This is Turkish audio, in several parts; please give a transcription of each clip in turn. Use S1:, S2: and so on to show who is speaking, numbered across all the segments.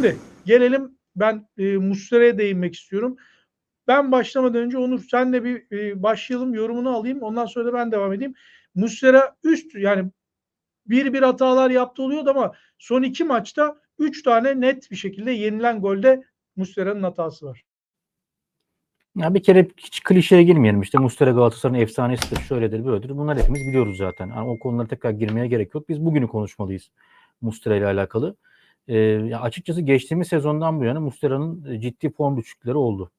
S1: Şimdi gelelim ben e, Muslera'ya değinmek istiyorum. Ben başlamadan önce Onur senle bir e, başlayalım yorumunu alayım. Ondan sonra da ben devam edeyim. Muslera üst yani bir bir hatalar yaptı oluyordu ama son iki maçta üç tane net bir şekilde yenilen golde Muslera'nın hatası var.
S2: Ya bir kere hiç klişeye girmeyelim işte Mustera Galatasaray'ın efsanesidir, şöyledir, böyledir. Bunlar hepimiz biliyoruz zaten. Yani o konulara tekrar girmeye gerek yok. Biz bugünü konuşmalıyız Mustera ile alakalı. Ya açıkçası geçtiğimiz sezondan bu yana Mustera'nın ciddi form düşükleri oldu.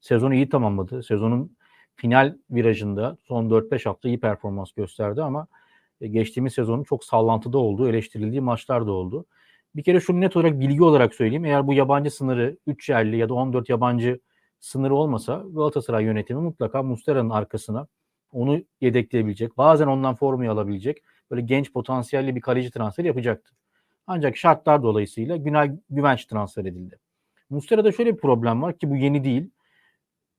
S2: Sezonu iyi tamamladı. Sezonun final virajında son 4-5 hafta iyi performans gösterdi ama e, geçtiğimiz sezonun çok sallantıda olduğu, eleştirildiği maçlar da oldu. Bir kere şunu net olarak bilgi olarak söyleyeyim. Eğer bu yabancı sınırı 3 yerli ya da 14 yabancı sınırı olmasa Galatasaray yönetimi mutlaka Mustera'nın arkasına onu yedekleyebilecek, bazen ondan formayı alabilecek böyle genç potansiyelli bir kaleci transferi yapacaktı. Ancak şartlar dolayısıyla Günay Güvenç transfer edildi. Mustera'da şöyle bir problem var ki bu yeni değil.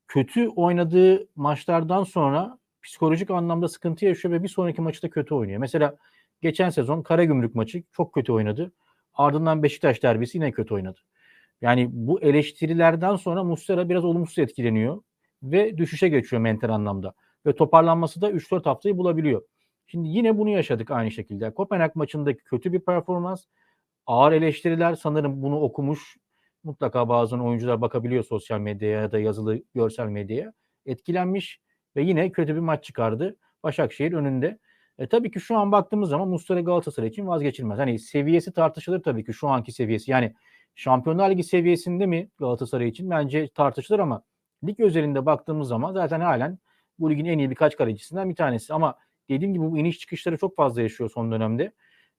S2: Kötü oynadığı maçlardan sonra psikolojik anlamda sıkıntı yaşıyor ve bir sonraki maçı da kötü oynuyor. Mesela geçen sezon Karagümrük maçı çok kötü oynadı. Ardından Beşiktaş derbisi yine kötü oynadı. Yani bu eleştirilerden sonra Muslera biraz olumsuz etkileniyor ve düşüşe geçiyor mental anlamda. Ve toparlanması da 3-4 haftayı bulabiliyor. Şimdi yine bunu yaşadık aynı şekilde. Kopenhag maçındaki kötü bir performans, ağır eleştiriler sanırım bunu okumuş. Mutlaka bazen oyuncular bakabiliyor sosyal medyaya ya da yazılı görsel medyaya. Etkilenmiş ve yine kötü bir maç çıkardı. Başakşehir önünde. E, tabii ki şu an baktığımız zaman Muslera Galatasaray için vazgeçilmez. Hani seviyesi tartışılır tabii ki şu anki seviyesi. Yani Şampiyonlar Ligi seviyesinde mi Galatasaray için? Bence tartışılır ama lig özelinde baktığımız zaman zaten halen bu ligin en iyi birkaç kalecisinden bir tanesi. Ama dediğim gibi bu iniş çıkışları çok fazla yaşıyor son dönemde.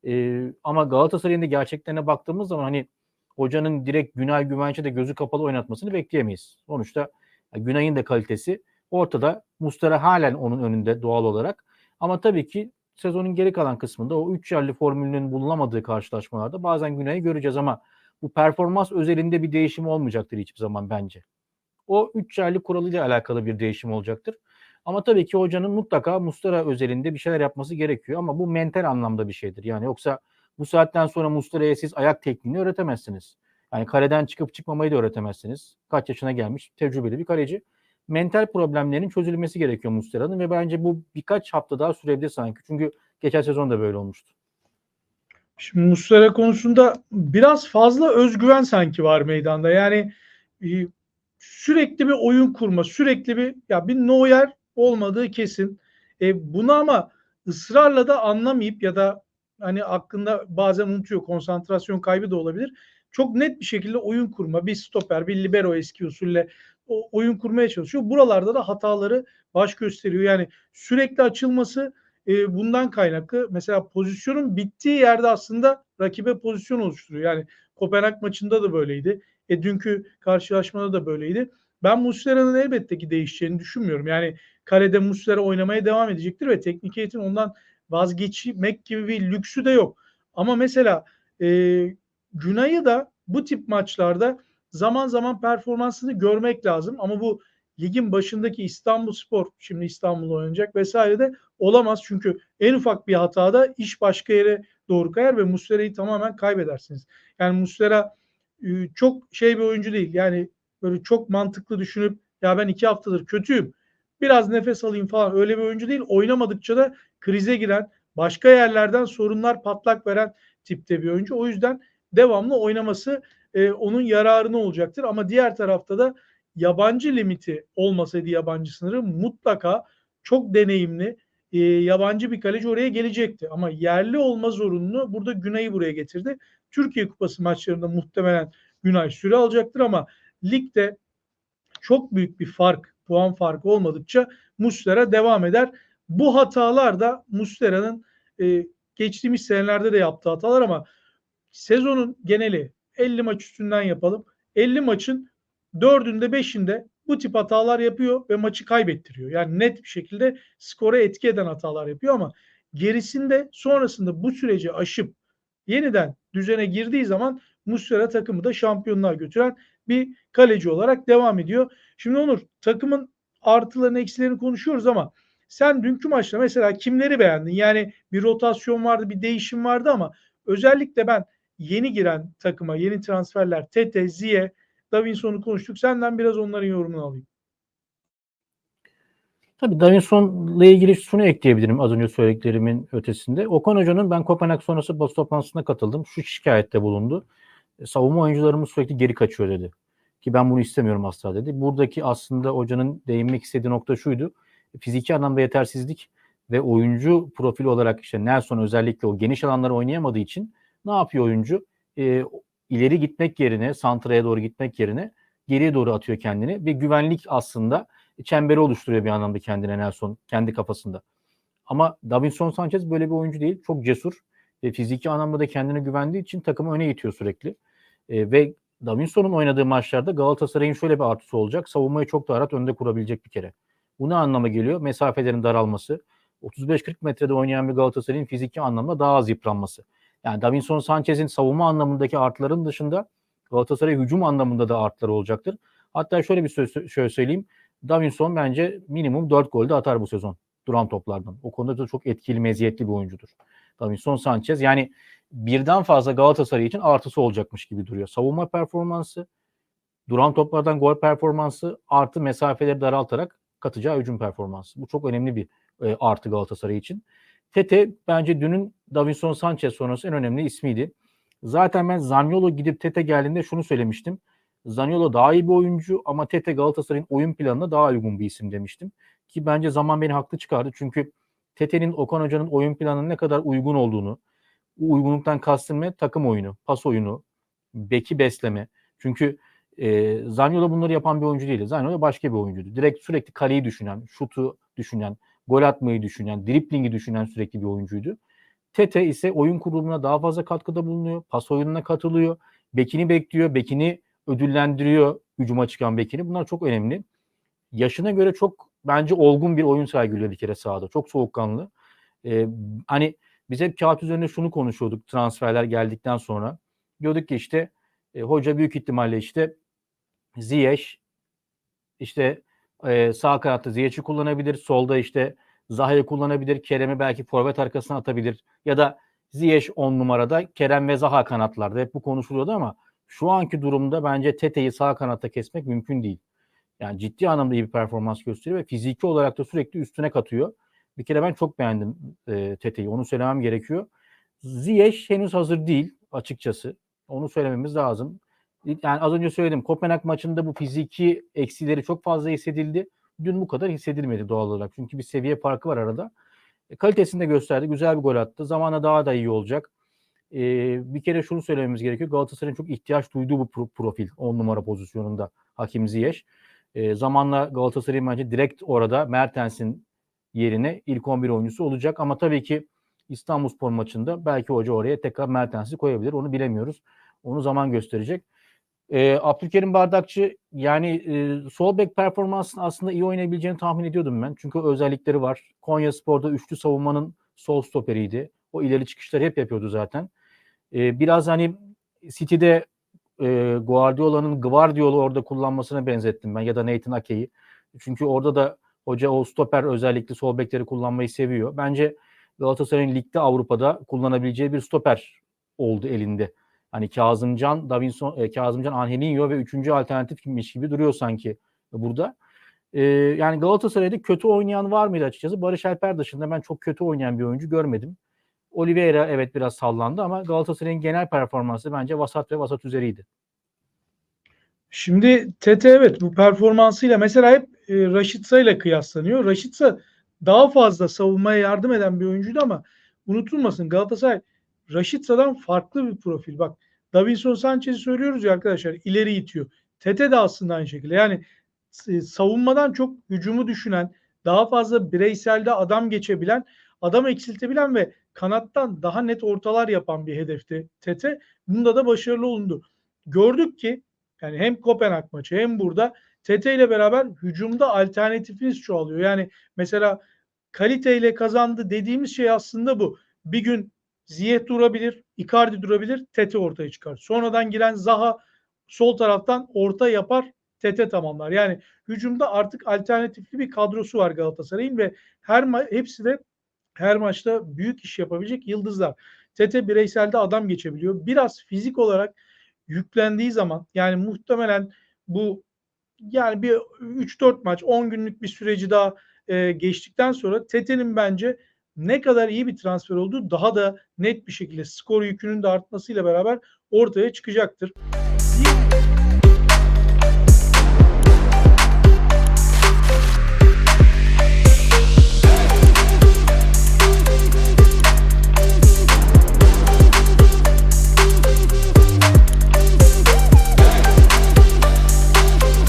S2: Ee, ama Galatasaray'ın da gerçeklerine baktığımız zaman hani hocanın direkt Günay Güvenç'e de gözü kapalı oynatmasını bekleyemeyiz. Sonuçta Günay'ın da kalitesi ortada. Mustara halen onun önünde doğal olarak. Ama tabii ki sezonun geri kalan kısmında o 3 yerli formülünün bulunamadığı karşılaşmalarda bazen Günay'ı göreceğiz ama bu performans özelinde bir değişim olmayacaktır hiçbir zaman bence. O 3 yerli kuralıyla alakalı bir değişim olacaktır. Ama tabii ki hocanın mutlaka Mustara özelinde bir şeyler yapması gerekiyor ama bu mental anlamda bir şeydir. Yani yoksa bu saatten sonra Mustara'ya siz ayak tekniğini öğretemezsiniz. Yani kaleden çıkıp çıkmamayı da öğretemezsiniz. Kaç yaşına gelmiş tecrübeli bir kaleci. Mental problemlerin çözülmesi gerekiyor Mustara'nın ve bence bu birkaç hafta daha sürebilir sanki. Çünkü geçen sezon da böyle olmuştu.
S1: Şimdi Muslera konusunda biraz fazla özgüven sanki var meydanda. Yani e, sürekli bir oyun kurma, sürekli bir ya bir Neuer olmadığı kesin. E, bunu ama ısrarla da anlamayıp ya da hani aklında bazen unutuyor konsantrasyon kaybı da olabilir. Çok net bir şekilde oyun kurma, bir stoper, bir libero eski usulle o oyun kurmaya çalışıyor. Buralarda da hataları baş gösteriyor. Yani sürekli açılması e, bundan kaynaklı. Mesela pozisyonun bittiği yerde aslında rakibe pozisyon oluşturuyor. Yani Kopenhag maçında da böyleydi. E, dünkü karşılaşmada da böyleydi. Ben Muslera'nın elbette ki değişeceğini düşünmüyorum. Yani kalede Muslera oynamaya devam edecektir ve teknik eğitim ondan vazgeçmek gibi bir lüksü de yok. Ama mesela e, Günay'ı da bu tip maçlarda zaman zaman performansını görmek lazım. Ama bu ligin başındaki İstanbul Spor şimdi İstanbul'da oynayacak vesaire de olamaz. Çünkü en ufak bir hatada iş başka yere doğru kayar ve Muslera'yı tamamen kaybedersiniz. Yani Muslera e, çok şey bir oyuncu değil. Yani böyle çok mantıklı düşünüp ya ben iki haftadır kötüyüm. Biraz nefes alayım falan öyle bir oyuncu değil. Oynamadıkça da krize giren, başka yerlerden sorunlar patlak veren tipte bir oyuncu. O yüzden devamlı oynaması e, onun yararına olacaktır. Ama diğer tarafta da yabancı limiti olmasaydı yabancı sınırı mutlaka çok deneyimli e, yabancı bir kaleci oraya gelecekti. Ama yerli olma zorunlu burada Günay'ı buraya getirdi. Türkiye Kupası maçlarında muhtemelen Günay süre alacaktır ama ligde çok büyük bir fark, puan farkı olmadıkça Muslera devam eder. Bu hatalar da Muslera'nın e, geçtiğimiz senelerde de yaptığı hatalar ama sezonun geneli 50 maç üstünden yapalım. 50 maçın dördünde beşinde bu tip hatalar yapıyor ve maçı kaybettiriyor. Yani net bir şekilde skora etki eden hatalar yapıyor ama gerisinde sonrasında bu süreci aşıp yeniden düzene girdiği zaman Muslera takımı da şampiyonluğa götüren bir kaleci olarak devam ediyor. Şimdi Onur takımın artılarını eksilerini konuşuyoruz ama sen dünkü maçta mesela kimleri beğendin? Yani bir rotasyon vardı, bir değişim vardı ama özellikle ben yeni giren takıma, yeni transferler, Tete, Ziye, Davinson'u konuştuk. Senden biraz onların yorumunu alayım.
S2: Tabii Davinson'la ilgili şunu ekleyebilirim az önce söylediklerimin ötesinde. Okan Hoca'nın ben Kopenhag sonrası basın toplantısına katıldım. Şu şikayette bulundu. E, savunma oyuncularımız sürekli geri kaçıyor dedi. Ki ben bunu istemiyorum asla dedi. Buradaki aslında hocanın değinmek istediği nokta şuydu. Fiziki anlamda yetersizlik ve oyuncu profili olarak işte Nelson özellikle o geniş alanları oynayamadığı için ne yapıyor oyuncu? E, ileri gitmek yerine, santraya doğru gitmek yerine geriye doğru atıyor kendini ve güvenlik aslında çemberi oluşturuyor bir anlamda kendine Nelson kendi kafasında. Ama Davinson Sanchez böyle bir oyuncu değil. Çok cesur ve fiziki anlamda da kendine güvendiği için takımı öne itiyor sürekli. E, ve Davinson'un oynadığı maçlarda Galatasaray'ın şöyle bir artısı olacak. Savunmayı çok daha rahat önde kurabilecek bir kere. Bu ne anlama geliyor? Mesafelerin daralması. 35-40 metrede oynayan bir Galatasaray'ın fiziki anlamda daha az yıpranması. Yani Davinson Sanchez'in savunma anlamındaki artların dışında Galatasaray hücum anlamında da artları olacaktır. Hatta şöyle bir söz şöyle söyleyeyim. Davinson bence minimum 4 gol de atar bu sezon duran toplardan. O konuda da çok etkili, meziyetli bir oyuncudur. Davinson Sanchez yani birden fazla Galatasaray için artısı olacakmış gibi duruyor. Savunma performansı, duran toplardan gol performansı artı mesafeleri daraltarak katacağı hücum performansı. Bu çok önemli bir e, artı Galatasaray için. Tete bence dünün Davinson Sanchez sonrası en önemli ismiydi. Zaten ben Zaniolo gidip Tete geldiğinde şunu söylemiştim. Zaniolo daha iyi bir oyuncu ama Tete Galatasaray'ın oyun planına daha uygun bir isim demiştim. Ki bence zaman beni haklı çıkardı. Çünkü Tete'nin Okan Hoca'nın oyun planının ne kadar uygun olduğunu, bu uygunluktan kastım ne? Takım oyunu, pas oyunu, beki besleme. Çünkü e, Zaniolo bunları yapan bir oyuncu değil. Zaniolo başka bir oyuncuydu. Direkt sürekli kaleyi düşünen, şutu düşünen, gol atmayı düşünen, driplingi düşünen sürekli bir oyuncuydu. Tete ise oyun kurulumuna daha fazla katkıda bulunuyor. Pas oyununa katılıyor. Bekini bekliyor. Bekini ödüllendiriyor hücuma çıkan bekini. Bunlar çok önemli. Yaşına göre çok bence olgun bir oyun sergiliyor bir kere sahada. Çok soğukkanlı. Ee, hani biz hep kağıt üzerinde şunu konuşuyorduk transferler geldikten sonra. Diyorduk ki işte e, hoca büyük ihtimalle işte Ziyech işte e, sağ kanatta Ziyech'i kullanabilir. Solda işte Zaha'yı kullanabilir. Kerem'i belki forvet arkasına atabilir. Ya da Ziyech 10 numarada Kerem ve Zaha kanatlarda. Hep bu konuşuluyordu ama şu anki durumda bence Tete'yi sağ kanatta kesmek mümkün değil. Yani ciddi anlamda iyi bir performans gösteriyor ve fiziki olarak da sürekli üstüne katıyor. Bir kere ben çok beğendim e, Tete'yi. Onu söylemem gerekiyor. Ziyech henüz hazır değil açıkçası. Onu söylememiz lazım. Yani az önce söyledim. Kopenhag maçında bu fiziki eksileri çok fazla hissedildi. Dün bu kadar hissedilmedi doğal olarak. Çünkü bir seviye farkı var arada. E, kalitesini de gösterdi. Güzel bir gol attı. Zamanla daha da iyi olacak. E, bir kere şunu söylememiz gerekiyor. Galatasaray'ın çok ihtiyaç duyduğu bu pro- profil 10 numara pozisyonunda Hakim Ziyech. E, zamanla Galatasaray'ın bence direkt orada Mertens'in yerine ilk 11 oyuncusu olacak. Ama tabii ki İstanbulspor maçında belki hoca oraya tekrar Mertens'i koyabilir. Onu bilemiyoruz. Onu zaman gösterecek. E, Abdülkerim Bardakçı yani e, sol bek performansını aslında iyi oynayabileceğini tahmin ediyordum ben. Çünkü özellikleri var. Konya Spor'da üçlü savunmanın sol stoperiydi. O ileri çıkışları hep yapıyordu zaten. E, biraz hani City'de e, Guardiola'nın Guardiola'ı orada kullanmasına benzettim ben ya da Nathan Ake'yi. Çünkü orada da hoca o stoper özellikle sol bekleri kullanmayı seviyor. Bence Galatasaray'ın ligde Avrupa'da kullanabileceği bir stoper oldu elinde. Hani Kazımcan, Davinson, e, Kazımcan Angelinho ve üçüncü alternatifmiş gibi duruyor sanki burada. E, yani Galatasaray'da kötü oynayan var mıydı açıkçası? Barış Alper dışında ben çok kötü oynayan bir oyuncu görmedim. Oliveira evet biraz sallandı ama Galatasaray'ın genel performansı bence vasat ve vasat üzeriydi.
S1: Şimdi Tete evet bu performansıyla mesela hep e, Raşitsa ile kıyaslanıyor. Raşitsa daha fazla savunmaya yardım eden bir oyuncuydu ama unutulmasın Galatasaray Raşitsa'dan farklı bir profil. Bak Davinson Sanchez'i söylüyoruz ya arkadaşlar ileri itiyor. Tete de aslında aynı şekilde. Yani e, savunmadan çok hücumu düşünen, daha fazla bireyselde adam geçebilen, adam eksiltebilen ve kanattan daha net ortalar yapan bir hedefti Tete. Bunda da başarılı olundu. Gördük ki yani hem Kopenhag maçı hem burada Tete ile beraber hücumda alternatifiniz çoğalıyor. Yani mesela kaliteyle kazandı dediğimiz şey aslında bu. Bir gün Ziyech durabilir, Icardi durabilir, Tete ortaya çıkar. Sonradan giren Zaha sol taraftan orta yapar, Tete tamamlar. Yani hücumda artık alternatifli bir kadrosu var Galatasaray'ın ve her hepsi de her maçta büyük iş yapabilecek yıldızlar. Tete bireyselde adam geçebiliyor. Biraz fizik olarak yüklendiği zaman yani muhtemelen bu yani bir 3-4 maç 10 günlük bir süreci daha e, geçtikten sonra Tete'nin bence ne kadar iyi bir transfer olduğu daha da net bir şekilde skor yükünün de artmasıyla beraber ortaya çıkacaktır.